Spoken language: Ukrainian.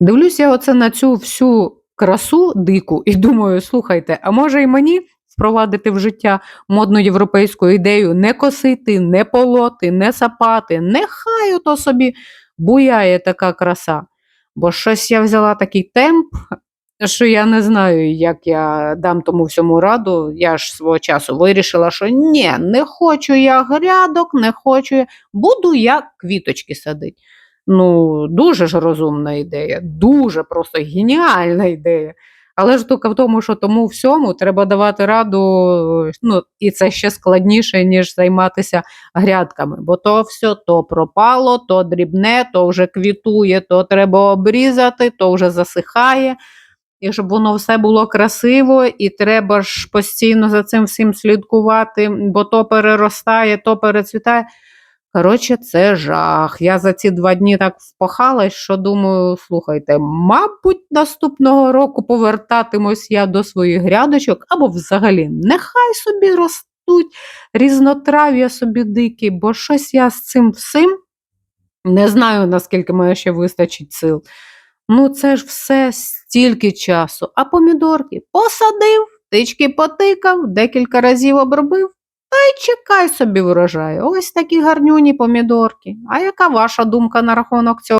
Дивлюся оце на цю всю красу дику і думаю: слухайте, а може і мені впровадити в життя модну європейську ідею не косити, не полоти, не сапати. Нехай ото собі буяє така краса. Бо щось я взяла такий темп, що я не знаю, як я дам тому всьому раду. Я ж свого часу вирішила, що ні, не хочу я грядок, не хочу я. Буду я квіточки садити. Ну, дуже ж розумна ідея, дуже просто геніальна ідея. Але ж тільки в тому, що тому всьому треба давати раду, ну, і це ще складніше, ніж займатися грядками. Бо то все то пропало, то дрібне, то вже квітує, то треба обрізати, то вже засихає. І щоб воно все було красиво, і треба ж постійно за цим всім слідкувати, бо то переростає, то перецвітає. Коротше, це жах. Я за ці два дні так впахалась, що думаю, слухайте, мабуть, наступного року повертатимусь я до своїх грядочок, або взагалі нехай собі ростуть різнотрав'я собі дикі, бо щось я з цим всім не знаю, наскільки мене ще вистачить сил. Ну, це ж все стільки часу. А помідорки посадив, тички потикав, декілька разів обробив. Та й чекай собі врожаю. Ось такі гарнюні помідорки. А яка ваша думка на рахунок цього?